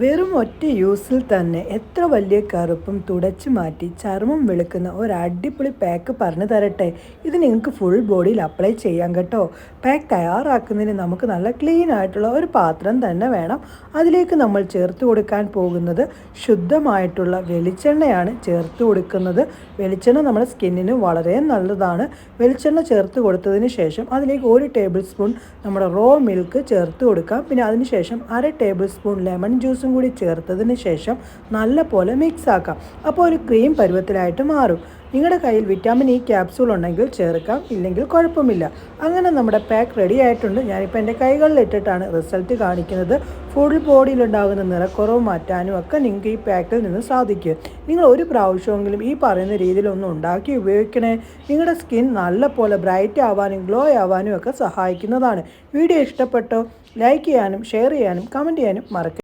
വെറും ഒറ്റ യൂസിൽ തന്നെ എത്ര വലിയ കറുപ്പും തുടച്ചു മാറ്റി ചർമ്മം വെളുക്കുന്ന ഒരു അടിപൊളി പാക്ക് പറഞ്ഞു തരട്ടെ. ഇത് നിങ്ങൾക്ക് ഫുൾ ബോഡിയിൽ അപ്ലൈ ചെയ്യാം കേട്ടോ. പാക്ക് തയ്യാറാക്കുന്നതിന് നമുക്ക് നല്ല ക്ലീൻ ആയിട്ടുള്ള ഒരു പാത്രം തന്നെ വേണം. അതിലേക്ക് നമ്മൾ ചേർത്ത് കൊടുക്കാൻ പോകുന്നത് ശുദ്ധമായിട്ടുള്ള വെളിച്ചെണ്ണയാണ് ചേർത്ത് കൊടുക്കുന്നത്. വെളിച്ചെണ്ണ നമ്മുടെ സ്കിന്നിന് വളരെ നല്ലതാണ്. വെളിച്ചെണ്ണ ചേർത്ത് കൊടുത്തതിന് ശേഷം അതിലേക്ക് ഒരു ടേബിൾ സ്പൂൺ നമ്മുടെ റോ മിൽക്ക് ചേർത്ത് കൊടുക്കാം. പിന്നെ അതിന് ശേഷം അര ടേബിൾ സ്പൂൺ ലെമൺ ജ്യൂസും കൂടി ചേർത്തതിന് ശേഷം നല്ല പോലെ മിക്സ് ആക്കാം. അപ്പോൾ ഒരു ക്രീം പരുവത്തിലായിട്ട് മാറും. നിങ്ങളുടെ കയ്യിൽ വിറ്റാമിൻ ഇ ക്യാപ്സൂൾ ഉണ്ടെങ്കിൽ ചേർക്കാം ഇല്ലെങ്കിൽ കുഴപ്പമില്ല. അങ്ങനെ നമ്മുടെ പാക്ക് റെഡി ആയിട്ടുണ്ട്. ഞാനിപ്പോൾ എന്റെ കൈകളിൽ ഇട്ടിട്ടാണ് റിസൾട്ട് കാണിക്കുന്നത്. ഫുൾ ബോഡിയിലുണ്ടാകുന്ന നിറക്കുറവ് മാറ്റാനും ഒക്കെ നിങ്ങൾക്ക് ഈ പാക്കിൽ നിന്ന് സാധിക്കും. നിങ്ങൾ ഒരു പ്രാവശ്യമെങ്കിലും ഈ പറയുന്ന രീതിയിൽ ഒന്ന് ഉണ്ടാക്കി ഉപയോഗിക്കണേ. നിങ്ങളുടെ സ്കിൻ നല്ല പോലെ ബ്രൈറ്റ് ആവാനും ഗ്ലോ ആവാനും ഒക്കെ സഹായിക്കുന്നതാണ്. വീഡിയോ ഇഷ്ടപ്പെട്ടോ? ലൈക്ക് ചെയ്യാനും ഷെയർ ചെയ്യാനും കമന്റ് ചെയ്യാനും മറക്കരുത്.